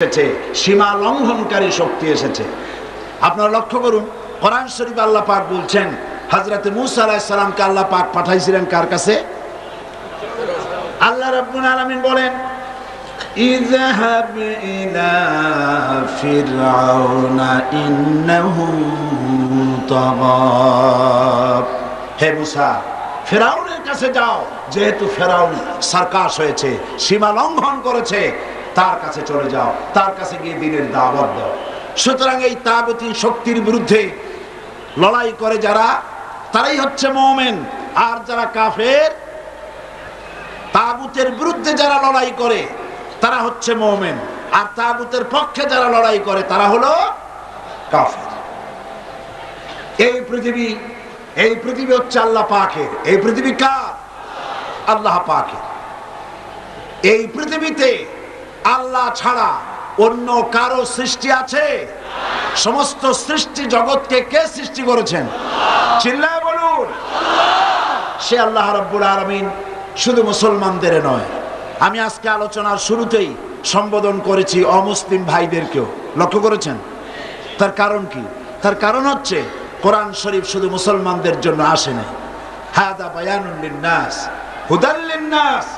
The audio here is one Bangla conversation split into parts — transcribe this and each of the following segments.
এসেছে, সীমা লঙ্ঘনকারী শক্তি এসেছে। আপনারা লক্ষ্য করুন, কোরআন শরীফ আল্লাহ পাক বলছেন হাজরাতে মুসা আলাহ সালামকে আল্লাহ পাক পাঠাইছিলেন কার কাছে? আল্লাহ রাব্বুল আলামিন বলেন ইযহাব ইলা ফিরআউনা, ইন্নাহু তাগা হে মুসা, ফেরাউনের কাছে যাও, যেহেতু ফেরাউন সার্কাস হয়েছে, সীমা লঙ্ঘন করেছে তার কাছে চলে যাও, তার কাছে গিয়ে দিনের দাওয়াত দাও। সুতরাং এই তাগতি শক্তির বিরুদ্ধে লড়াই করে যারা, তারাই হচ্ছে মোমেন। আর যারা কাফের তাগুতের বিরুদ্ধে যারা লড়াই করে, তারা হচ্ছে মোমেন। আর তাগুতের পক্ষে যারা লড়াই করে, তারা হলো কাফের। এই পৃথিবী এই পৃথিবী হচ্ছে আল্লাহ পাকের। এই পৃথিবী কার? আল্লাহ পাকের। এই পৃথিবীতে আল্লাহ ছাড়া অন্য কারও সৃষ্টি আছে? সমস্ত সৃষ্টি জগৎকে কে সৃষ্টি করেছেন? চিল্লায় বলুন। সে আল্লাহ রব্বুল আলমিন শুধু মুসলমানদের নয়। আমি আজকে আলোচনার শুরুতেই সম্বোধন করেছি অমুসলিম ভাইদেরকেও। লক্ষ্য করেছেন? তার কারণ কি? তার কারণ হচ্ছে কোরআন শরীফ শুধু মুসলমানদের জন্য আসে নাই। হাদা বায়ানুল নাস হুদাল্লিন নাস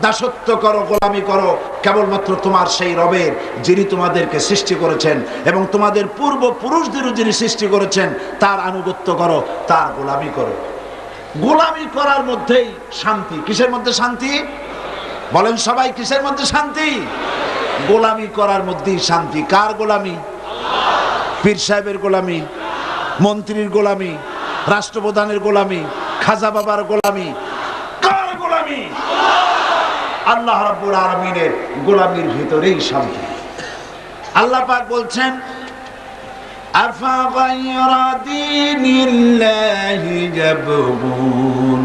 দাসত্ব করো, গোলামি করো। কেবলমাত্র তোমার সেই রবের যিনি তোমাদেরকে সৃষ্টি করেছেন এবং তোমাদের পূর্ব পুরুষদেরও যিনি সৃষ্টি করেছেন, তার আনুগত্য করো, তার গোলামি করো। গোলামি করার মধ্যেই শান্তি। কিসের মধ্যে শান্তি? বলেন সবাই, কিসের মধ্যে শান্তি? গোলামি করার মধ্যেই শান্তি। কার গোলামি? পীর সাহেবের গোলামি? মন্ত্রীর গোলামি? রাষ্ট্রপ্রধানের গোলামি খাজা বাবার গোলামি কার গোলামি আল্লাহ রাব্বুল আলামিনের গোলামির ভিতরেই শান্তি আল্লাহ পাক বলছেন আফা গায়রা দীনিল্লাহি ইয়াবগুন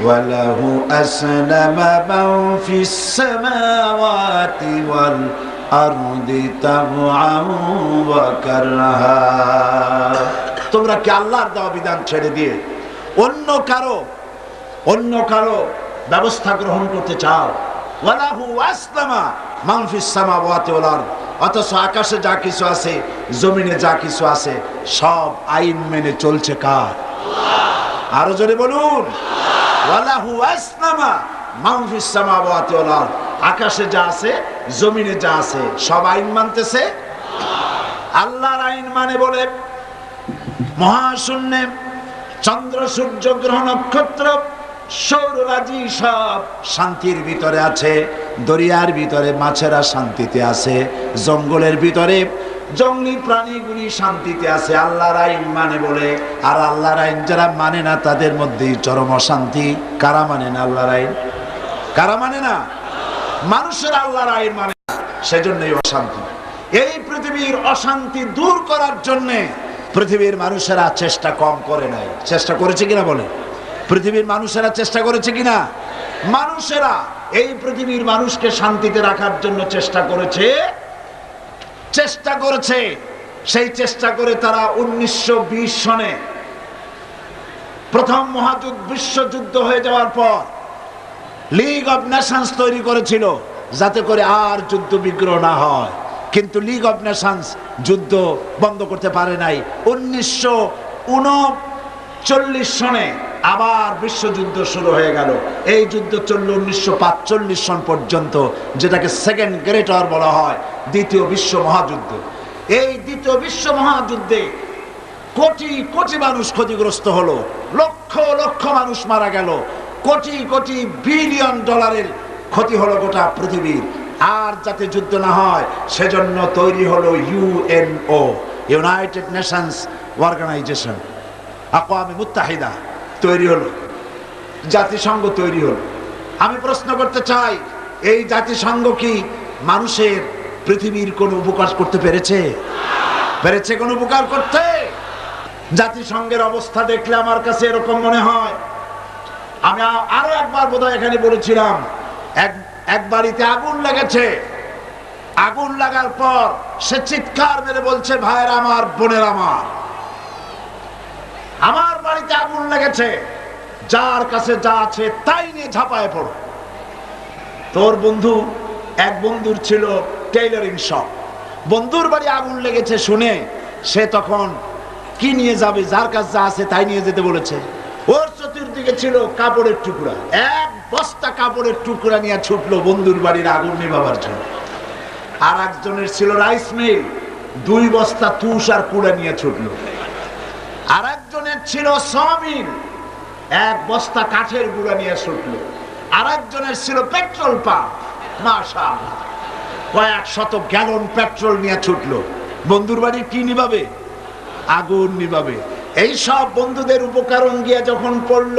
وله أسلم من في السماوات والأرض طوعا وكرها তোমরা কি আল্লাহর দেওয়া বিধান ছেড়ে দিয়ে অন্য কারও অন্য কারও ব্যবস্থা গ্রহণ করতে চাও? ওয়ালাহু আসলামা মানফিস অথচ আকাশে যা কিছু আছে, জমিনে যা কিছু আছে, সব আইন মেনে চলছে কার? আরও জোরে বলুন। ওয়ালাহু আসলামা মানফিস সামাওয়াতি ওয়াল আরদ। আকাশে যা আছে, জমিনে যা আছে, সব আইন মানতেছে? আল্লাহর আইন মানে বলে মহাশূন্যে চন্দ্র, সূর্য, গ্রহ, নক্ষত্র, সৌররাজি সব শান্তির ভিতরে আছে, দরিয়ার ভিতরে, মাছেরা শান্তিতে আছে, জঙ্গলের ভিতরে, জঙ্গলি প্রাণীগুলি শান্তিতে আছে, আল্লাহর আইন মানে বলে, আর আল্লাহর আইন যারা মানে না, তাদের মধ্যেই চরম অশান্তি। কারা মানে না আল্লাহর আইন? কারা মানে না? মানুষের আল্লাহর আইন মানে না, সেজন্যই অশান্তি। এই পৃথিবীর অশান্তি দূর করার জন্যে পৃথিবীর মানুষেরা চেষ্টা কম করে নাই। চেষ্টা করেছে কিনা বলে? পৃথিবীর মানুষেরা চেষ্টা করেছে কিনা? মানুষেরা এই পৃথিবীর মানুষকে শান্তিতে রাখার জন্য চেষ্টা করেছে। চেষ্টা করেছে। সেই চেষ্টা করে তারা উনিশশো বিশ সনে প্রথম মহাযুদ্ধ বিশ্বযুদ্ধ হয়ে যাওয়ার পর লিগ অব নেশনস তৈরি করেছিল, যাতে করে আর যুদ্ধ বিগ্রহ না হয়। কিন্তু লিগ অব নেশনস যুদ্ধ বন্ধ করতে পারে নাই। উনিশশো উনচল্লিশ সনে আবার বিশ্বযুদ্ধ শুরু হয়ে গেল। এই যুদ্ধ চলল উনিশশো পাঁচচল্লিশ সন পর্যন্ত, যেটাকে সেকেন্ড গ্রেট ওয়ার বলা হয়, দ্বিতীয় বিশ্ব মহাযুদ্ধ। এই দ্বিতীয় বিশ্ব মহাযুদ্ধে কোটি কোটি মানুষ ক্ষতিগ্রস্ত হলো, লক্ষ লক্ষ মানুষ মারা গেল, কোটি কোটি বিলিয়ন ডলারের ক্ষতি হলো গোটা পৃথিবীর। আর যাতে যুদ্ধ না হয়, সেজন্য তৈরি হলো ইউএনও ইউনাইটেড নেশনস অর্গানাইজেশন। আকোয়ামি মুত্তাহিদা তৈরি হলো, জাতিসংঘ তৈরি হলো। আমি প্রশ্ন করতে চাই, এই জাতিসংঘ কি মানুষের পৃথিবীর কোনো উপকার করতে পেরেছে? পেরেছে কোনো উপকার করতে? জাতিসংঘের অবস্থা দেখলে আমার কাছে এরকম মনে হয়। আমি আরও একবার বোধহয় এখানে বলেছিলাম, এক এক বাড়িতে আগুন লেগেছে। আগুন লাগার পর সে চিৎকার মেরে বলছে, ভাইয়ের আমার, বোনের আমার আমার বাড়িতে আগুন লেগেছে। যার কাছে যা আছে তাই নিয়ে ঝাঁপায় পড়ো। তোর বন্ধু, এক বন্ধুর ছিল টেইলরিং শপ। বন্ধুর বাড়ি আগুন লেগেছে শুনে সে তখন, কি নিয়ে যাবে? যার কাছে যা আছে তাই নিয়ে যেতে বলেছে। ওর চতুর্দিকে ছিল কাপড়ের টুকরা। এক বস্তা কাপড়ের টুকরা নিয়ে ছুটলো বন্ধুর বাড়ির আগুন নেভাবার জন্য। আর একজনের ছিল রাইস মিল, দুই বস্তা তুষ আর কুড়া নিয়ে ছুটলো। আর একজনের ছিল সমিল, এক বস্তা কাঠের গুঁড়া নিয়ে ছুটলো। আর একজনের ছিল পেট্রোল পাম্প মাশা কয়েক শত গ্যালন পেট্রোল নিয়ে ছুটলো। বন্ধুর বাড়ি কি নিভাবে? আগুন নিভাবে। এই সব বন্ধুদের উপকরণ গিয়ে যখন পড়ল,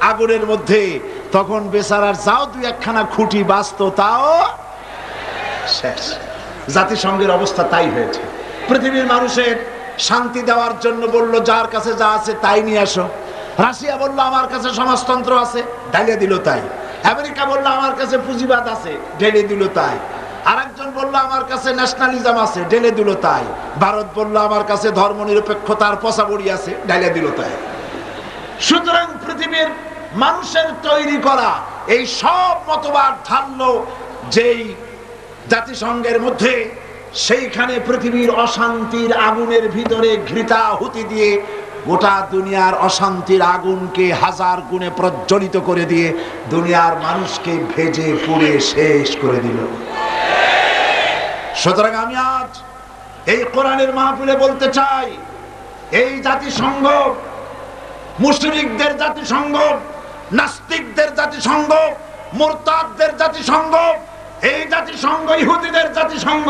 আগুনের মধ্যে তখন বেচারার যাও দুই একখানা খুঁটি বাঁচতো, তাও শেষ। জাতিসংঘের অবস্থা তাই হয়েছে। পৃথিবীর মানুষের শান্তি দেওয়ার জন্য বলল, যার কাছে যা আছে তাই নিয়ে আসো। রাশিয়া বলল, আমার কাছে সমাজতন্ত্র আছে। ঢেলে দিল তাই। আমেরিকা বলল, আমার কাছে পুঁজিবাদ আছে। ঢেলে দিল তাই। আরেকজন বলল, আমার কাছে ন্যাশনালিজম আছে। ঢেলে দিল তাই। ভারত বলল, আমার কাছে ধর্ম নিরপেক্ষতার পশাবড়ি আছে। ঢেলে দিল তাই। সুতরাং পৃথিবীর মানুষের তৈরি করা এই সব মতবাদ ঢাললো যেই জাতিসংঘের মধ্যে, সেইখানে পৃথিবীর অশান্তির আগুনের ভিতরে ঘৃতা হুতি দিয়ে গোটা দুনিয়ার অশান্তির আগুনকে হাজার গুণে প্রজ্বলিত করে দিয়ে দুনিয়ার মানুষকে ভেজে পুড়ে শেষ করে দিল। সুতরাং আমি আজ এই কোরআনের মাহফিলে বলতে চাই, এই জাতিসংঘ, মুশরিকদের জাতিসংঘ নাস্তিকদের জাতিসংঘ, মোরতাদদের জাতিসংঘ, এই জাতিসংঘ, ইহুদিদের জাতিসংঘ,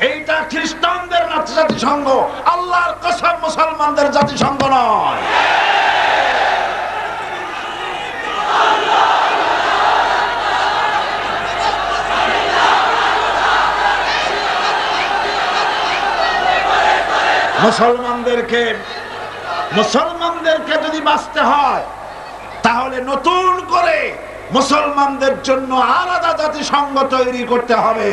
এইটা খ্রিস্টানদের জাতিসংঘ। আল্লাহর কসম মুসলমানদের জাতিসংঘ নয়। মুসলমানদেরকে মুসলমানদেরকে যদি বাঁচতে হয় তাহলে নতুন করে মুসলমানদের জন্য আলাদা জাতিসংঘ তৈরি করতে হবে।